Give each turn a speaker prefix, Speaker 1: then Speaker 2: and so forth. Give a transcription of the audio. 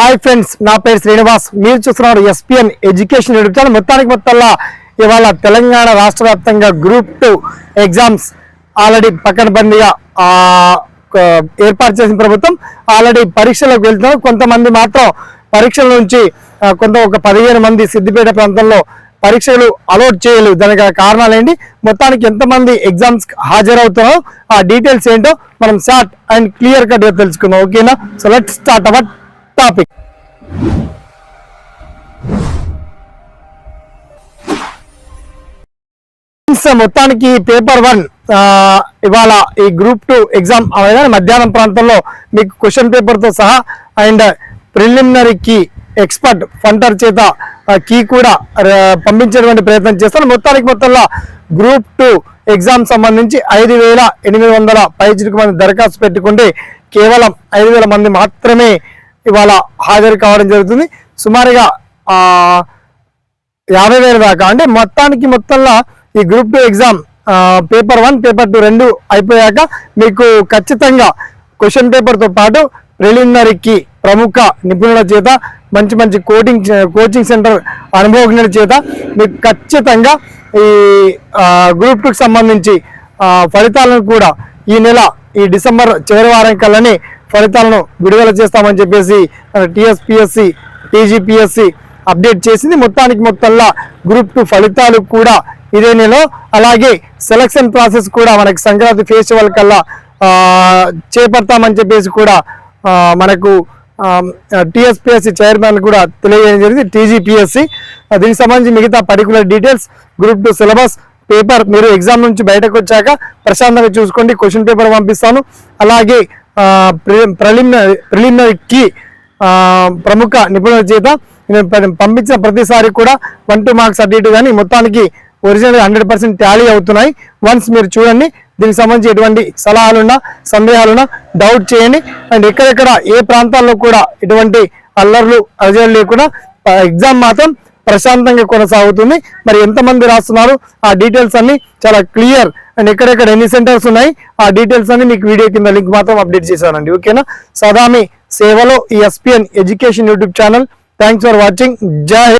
Speaker 1: Hi friends నా పేరు శ్రీనివాస్. మీరు చూస్తున్నారు ఎస్పిఎన్ ఎడ్యుకేషన్ యూట్యూబ్ మొత్తానికి మొత్తంలో ఇవాళ తెలంగాణ రాష్ట్ర వ్యాప్తంగా గ్రూప్ టూ ఎగ్జామ్స్ ఆల్రెడీ పక్కనబందిగా ఏర్పాటు చేసిన ప్రభుత్వం ఆల్రెడీ పరీక్షలకు వెళ్తున్నారు. కొంతమంది మాత్రం పరీక్షల నుంచి కొంత ఒక పదిహేను మంది సిద్దిపేట ప్రాంతంలో పరీక్షలు అలౌట్ చేయలేదు. దానికి గల కారణాలు ఏంటి? మొత్తానికి ఎంతమంది ఎగ్జామ్స్ హాజరవుతున్నారో? ఆ డీటెయిల్స్ ఏంటో మనం షార్ట్ అండ్ క్లియర్ కట్గా తెలుసుకుందాం. ఓకేనా so let start our topic మొత్తానికి పేపర్ వన్ ఇవాళ ఈ గ్రూప్ టూ ఎగ్జామ్ అవగానే మధ్యాహ్నం ప్రాంతంలో మీకు క్వశ్చన్ పేపర్తో సహా అండ్ ప్రిలిమినరీ కీ ఎక్స్పర్ట్ ఫంటర్ చేత కీ కూడా పంపించేటువంటి ప్రయత్నం చేస్తాను. మొత్తానికి మొత్తంలో గ్రూప్ టూ ఎగ్జామ్ సంబంధించి ఐదు వేల ఎనిమిది వందల పైచిలకు మంది దరఖాస్తు పెట్టుకుంటే కేవలం ఐదు వేల మంది మాత్రమే ఇవాళ హాజరు కావడం జరుగుతుంది. సుమారుగా యాభై వేల దాకా. అంటే మొత్తానికి మొత్తంలో ఈ group two exam paper one paper two రెండు అయిపోయాక మీకు ఖచ్చితంగా క్వశ్చన్ పేపర్తో పాటు ప్రిలిమినరీకి ప్రముఖ నిపుణుల చేత మంచి మంచి కోచింగ్ కోచింగ్ సెంటర్ అనుభవజ్ఞుల చేత మీకు ఖచ్చితంగా ఈ గ్రూప్ టూకి సంబంధించి ఫలితాలను కూడా ఈ నెల ఈ డిసెంబర్ చివరి వారం కల్లానే ఫలితాలను విడుదల చేస్తామని చెప్పేసి టీఎస్పిఎస్సి టీజీపీఎస్సి అప్డేట్ చేసింది. మొత్తానికి మొత్తంలో గ్రూప్ టూ ఫలితాలు కూడా ఇదే నెలలో అలాగే సెలక్షన్ ప్రాసెస్ కూడా మనకి సంక్రాంతి ఫెస్టివల్ కల్లా చేపడతామని చెప్పేసి కూడా మనకు టీఎస్పిఎస్సి చైర్మన్ కూడా తెలియజేయడం జరిగింది టీజీపీఎస్సి. దీనికి సంబంధించి మిగతా particular details group two syllabus paper మీరు ఎగ్జామ్ నుంచి బయటకు వచ్చాక ప్రశాంతంగా చూసుకోండి. క్వశ్చన్ పేపర్ పంపిస్తాను. అలాగే ప్రిలిమినరీ ప్రిలిమినరీకి ప్రముఖ నిపుణుల చేత పంపించిన ప్రతిసారి కూడా వన్ టూ మార్క్స్ అటు ఇటు కానీ మొత్తానికి ఒరిజినల్ హండ్రెడ్ పర్సెంట్ ట్యాలీ అవుతున్నాయి. వన్స్ మీరు చూడండి దీనికి సంబంధించి ఎటువంటి సలహాలున్నా సందేహాలున్నా డౌట్ చేయండి. అండ్ ఎక్కడెక్కడ ఏ ప్రాంతాల్లో కూడా ఎటువంటి అల్లర్లు అలజలు లేకుండా ఎగ్జామ్ మాత్రం ప్రశాంతంగా కొనసాగుతుంది. మరి ఎంతమంది రాస్తున్నారు? ఆ డీటెయిల్స్ అన్ని చాలా క్లియర్ అండ్ ఎక్కడెక్కడ ఎన్ని సెంటర్స్ ఉన్నాయి ఆ డీటెయిల్స్ అన్ని మీకు వీడియో కింద లింక్ మాత్రం అప్డేట్ చేశానండి ఓకేనా? సదామి సేవలో ఈ SPN education YouTube channel. Thanks for watching. జై